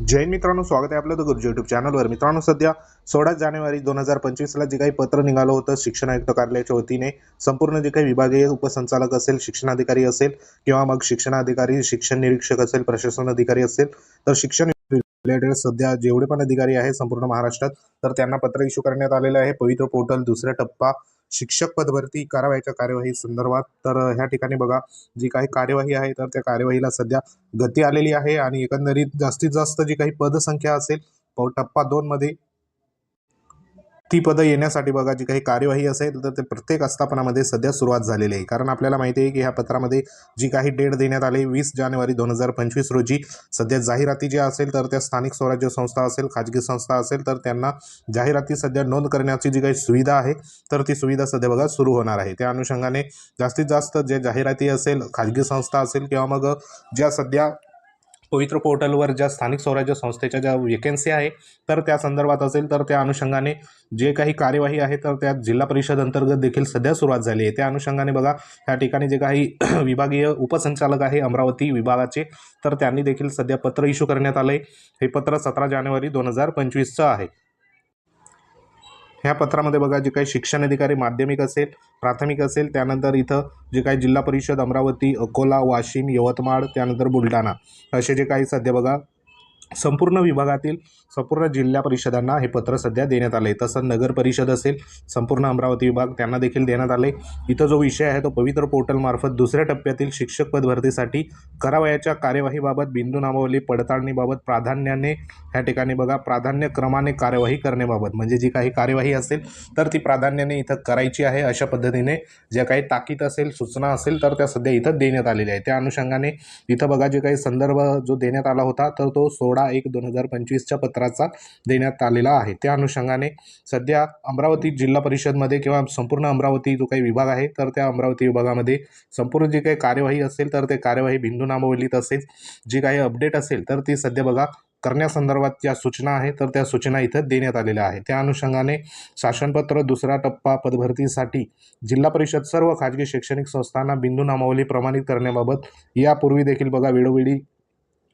जैन मित्रांनो स्वागत आहे आपलं द गुरुजी युट्यूब चॅनलवर मित्रांनो सध्या सोळा जानेवारी दोन हजार पंचवीसला जे काही पत्र निघालं होतं शिक्षण आयुक्त कार्यालयाच्या वतीने संपूर्ण जे काही विभागीय उपसंचालक असेल शिक्षणाधिकारी असेल किंवा मग शिक्षणाधिकारी शिक्षण निरीक्षक असेल प्रशासन अधिकारी असेल तर शिक्षण रिलेटेड सध्या जेवढे पण अधिकारी आहे संपूर्ण महाराष्ट्रात तर त्यांना पत्र इश्यू करण्यात आलेलं आहे. पवित्र पोर्टल दुसरा टप्पा शिक्षक पदभरती करावयाच्या कार्यवाही संदर्भात. तर ह्या ठिकाणी बघा जी काही कार्यवाही आहे तर त्या कार्यवाहीला सध्या गती आलेली आहे आणि एकंदरीत जास्तीत जास्त जी काही पदसंख्या असेल टप्पा दोनमध्ये ती पदं येण्यासाठी बघा जी काही कार्यवाही असेल तर ते प्रत्येक आस्थापनामध्ये सध्या सुरुवात झालेली आहे. कारण आपल्याला माहिती आहे की ह्या पत्रामध्ये जी काही डेट देण्यात आली वीस जानेवारी दोन हजार पंचवीस रोजी सध्या जाहिराती ज्या असेल तर त्या स्थानिक स्वराज्य संस्था असेल खाजगी संस्था असेल तर त्यांना जाहिराती सध्या नोंद करण्याची जी काही सुविधा आहे तर ती सुविधा सध्या बघा सुरू होणार आहे. त्या अनुषंगाने जास्तीत जास्त जे जाहिराती असेल खाजगी संस्था असेल किंवा मग ज्या सध्या पवित्र पोर्टलवर ज्या स्थानिक स्वराज्य संस्थेच्या ज्या वेकेन्सी आहे तर त्या संदर्भात असेल तर त्या अनुषंगाने जे काही कार्यवाही आहे तर त्या जिल्हा परिषद अंतर्गत देखील सध्या सुरुवात झाली आहे. त्या अनुषंगाने बघा त्या ठिकाणी जे काही विभागीय उपसंचालक आहे अमरावती विभागाचे तर त्यांनी देखील सध्या पत्र इश्यू करण्यात आलं आहे हे पत्र सतरा जानेवारी दोन हजार पंचवीसचं आहे. ह्या पत्रामध्ये बघा जे काही शिक्षण अधिकारी माध्यमिक असेल प्राथमिक असेल त्यानंतर इथं जे काही जिल्हा परिषद अमरावती अकोला वाशिम यवतमाळ त्यानंतर बुलढाणा असे जे काही सध्या बघा संपूर्ण विभागातील संपूर्ण जिल्हा परिषदांना हे पत्र सध्या देण्यात आले तसं नगर परिषद असेल संपूर्ण अमरावती विभाग त्यांना देखील देण्यात आले इथं जो विषय आहे तो पवित्र पोर्टलमार्फत दुसऱ्या टप्प्यातील शिक्षक पद भरतीसाठी करावयाच्या कार्यवाहीबाबत बिंदू नामावली पडताळणीबाबत प्राधान्याने ह्या ठिकाणी बघा प्राधान्य क्रमाने कार्यवाही करण्याबाबत. म्हणजे जी काही कार्यवाही असेल तर ती प्राधान्याने इथं करायची आहे अशा पद्धतीने. ज्या काही ताकीद असेल सूचना असेल तर त्या सध्या इथं देण्यात आलेल्या आहे त्या अनुषंगाने इथं बघा जे काही संदर्भ जो देण्यात आला होता तर तो सोळा एक दोन हजार पंचवीसच्या पत्राचा देण्यात आलेला आहे. त्या अनुषंगाने सध्या अमरावती जिल्हा परिषदमध्ये किंवा संपूर्ण अमरावती जो काही विभाग आहे तर त्या अमरावती विभागामध्ये संपूर्ण जी काही कार्यवाही असेल तर ते कार्यवाही बिंदू नामवलीत तसेच जी काही अपडेट असेल तर ती सध्या बघा करण्यासंदर्भात ज्या सूचना आहेत तर त्या सूचना इथं देण्यात आलेल्या आहे त्या अनुषंगाने शासनपत्र दुसरा टप्पा पदभरतीसाठी जिल्हा परिषद सर्व खाजगी शैक्षणिक संस्थांना बिंदू नामावली प्रमाणित करण्याबाबत यापूर्वी देखील बघा वेळोवेळी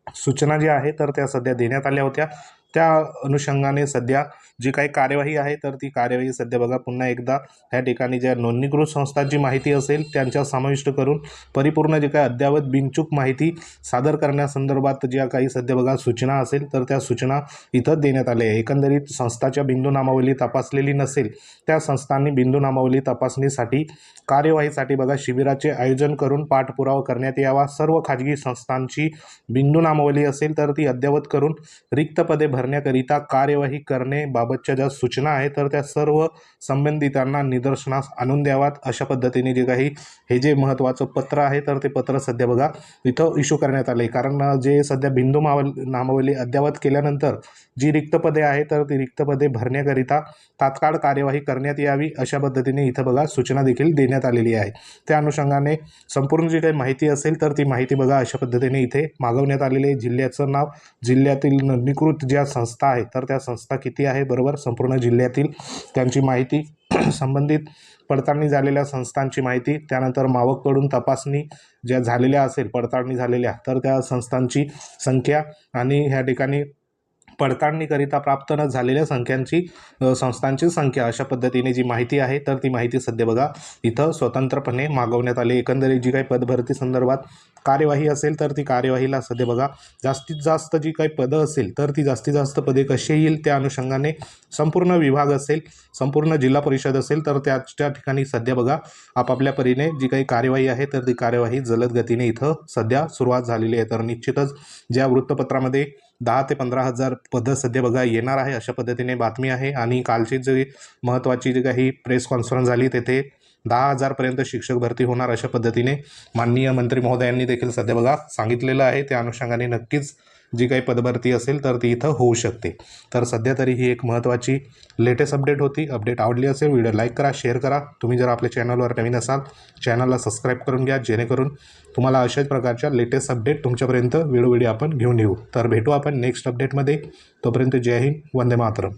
सूचना ज्या आहे तर त्या सध्या देण्यात आल्या होत्या. त्या अनुषंगाने सध्या जी काही कार्यवाही आहे तर ती कार्यवाही सध्या बघा पुन्हा एकदा ह्या ठिकाणी ज्या नोंदणीकृत संस्थांची माहिती असेल त्यांच्या समाविष्ट करून परिपूर्ण जे काही अद्ययावत बिनचूक माहिती सादर करण्यासंदर्भात ज्या काही सध्या बघा सूचना असेल तर त्या सूचना इथं देण्यात आल्या आहे. एकंदरीत संस्थाच्या बिंदू नामावली तपासलेली नसेल त्या संस्थांनी बिंदू नामावली तपासणीसाठी कार्यवाहीसाठी बघा शिबिराचे आयोजन करून पाठपुरावा करण्यात यावा. सर्व खाजगी संस्थांची बिंदू नामावली असेल तर ती अद्ययावत करून रिक्त पदे भरण्याकरिता कार्यवाही करणे बाबतच्या ज्या सूचना आहेत तर त्या सर्व संबंधितांना निदर्शनास आणून द्यावात अशा पद्धतीने जे काही हे जे महत्त्वाचं पत्र आहे तर ते पत्र सध्या बघा इथं इश्यू करण्यात आले कारण जे सध्या बिंदू मावल नामावली अद्ययावत केल्यानंतर जी रिक्त पदे आहे तर ती रिक्त पदे भरण्याकरिता तात्काळ कार्यवाही करण्यात यावी अशा पद्धतीने इथं बघा सूचना देखील देण्यात आलेली आहे. त्या अनुषंगाने संपूर्ण जी काही माहिती असेल तर ती माहिती बघा अशा पद्धतीने इथे मागवण्यात आलेली आहे. जिल्ह्याचं नाव जिल्ह्यातील नोंदणीकृत ज्या संस्था आहेत तर त्या संस्था किती आहे? बरोबर? संपूर्ण जिल्ह्यातील त्यांची माहिती संबंधित पडताळणी झालेल्या संस्थांची माहिती त्यानंतर मावककडून तपासणी ज्या झालेल्या असेल पडताळणी झालेल्या तर त्या संस्थांची संख्या आणि ह्या ठिकाणी पडताळणीकरिता प्राप्त न झालेल्या संख्यांची संस्थांची संख्या. अशा पद्धतीने जी माहिती आहे तर ती माहिती सध्या बघा इथं स्वतंत्रपणे मागवण्यात आली. एकंदरीत जी काही पदभरती संदर्भात कार्यवाही असेल तर ती कार्यवाहीला सध्या बघा जास्तीत जास्त जी काही पदं असेल तर ती जास्तीत जास्त पदे कशी येईल त्या अनुषंगाने संपूर्ण विभाग असेल संपूर्ण जिल्हा परिषद असेल तर त्या त्या ठिकाणी सध्या बघा आपापल्या परीने जी काही कार्यवाही आहे तर ती कार्यवाही जलद गतीने इथं सध्या सुरुवात झालेली आहे. तर निश्चितच ज्या वृत्तपत्रामध्ये दहा ते पंधरा हजार पदं सध्या बघा येणार आहे अशा पद्धतीने बातमी आहे. आणि कालची जी महत्त्वाची जी काही प्रेस कॉन्फरन्स झाली तेथे दहा हजारपर्यंत शिक्षक भरती होणार अशा पद्धतीने माननीय मंत्री महोदयांनी देखील सध्या बघा सांगितलेलं आहे. त्या अनुषंगाने नक्कीच जी काही पदभरती असेल तर ती इथं होऊ शकते. तर सध्या तरी ही एक महत्त्वाची लेटेस्ट अपडेट होती. अपडेट आवडली असेल व्हिडिओ लाईक करा शेअर करा. तुम्ही जर आपल्या चॅनलवर नवीन असाल चॅनलला सबस्क्राईब करून घ्या जेणेकरून तुम्हाला अशाच प्रकारच्या लेटेस्ट अपडेट तुमच्यापर्यंत वेळोवेळी आपण घेऊन येऊ. तर भेटू आपण नेक्स्ट अपडेटमध्ये. तोपर्यंत जय हिंद वंदे मातरम.